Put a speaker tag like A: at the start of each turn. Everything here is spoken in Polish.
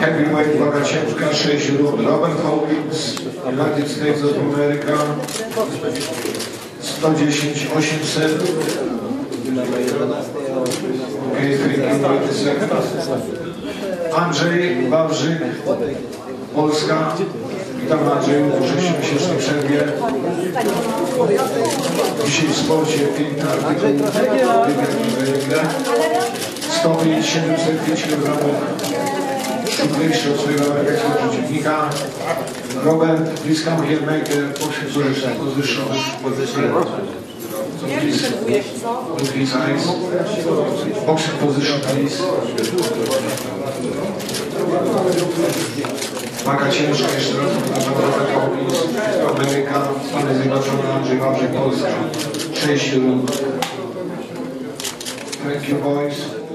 A: Heavyweight waga ciężka 6 rund. Robert Hawkins, United States of America 110 800. Okay, thank you, wait a second. Andrzej Wawrzyk, Polska. Witam Andrzeju po 6-miesięcznej przerwie. Dzisiaj w sporcie piękny artykuł. Wywiad 105 705 kg szybniejszy od swojego amerykańskiego przeciwnika. Robert, make a position, position, position. With his eyes. Boxing position, please. Waga ciężka, jeszcze raz powtarzam, Robert Hawkins, Ameryka, Stany Zjednoczone, Andrzej Wawrzyk, Polska. 6 rund. Thank you, boys.